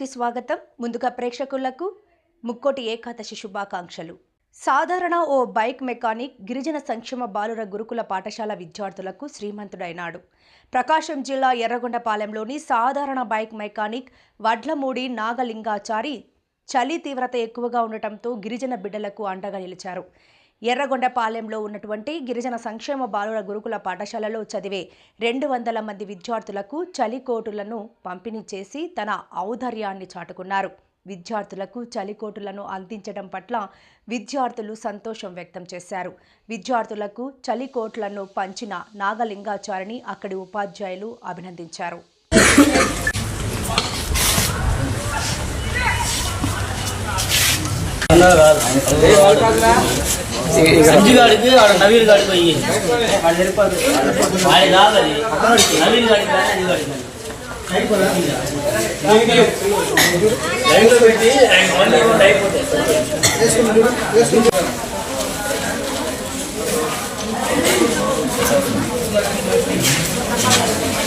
కి స్వాగతం. ముందుగా ప్రేక్షకులకు ముక్కోటి ఏకాదశి శుభాకాంక్షలు. సాధారణ ఓ బైక్ మెకానిక్ గిరిజన సంక్షేమ బాలుర గురుకుల పాఠశాల విద్యార్థులకు శ్రీమంతుడైనాడు. ప్రకాశం జిల్లా ఎర్రగొండపాలెంలోని సాధారణ బైక్ మెకానిక్ వడ్లమూడి నాగలింగాచారి చలి తీవ్రత ఎక్కువగా ఉండటంతో గిరిజన బిడ్డలకు అండగా నిలిచారు. ఎర్రగొండపాలెంలో ఉన్నటువంటి గిరిజన సంక్షేమ బాలుర గురుకుల పాఠశాలలో చదివే రెండు వందల మంది విద్యార్థులకు చలికోటులను పంపిణీ చేసి తన ఔదార్యాన్ని చాటుకున్నారు. విద్యార్థులకు చలికోటులను అందించడం పట్ల విద్యార్థులు సంతోషం వ్యక్తం చేశారు. విద్యార్థులకు చలికోట్లను పంచిన నాగలింగాచారిని అక్కడి ఉపాధ్యాయులు అభినందించారు. சஞ்சுகாடுக்கு அவட நவீன் காடு போய் நவீன் காடு Thank.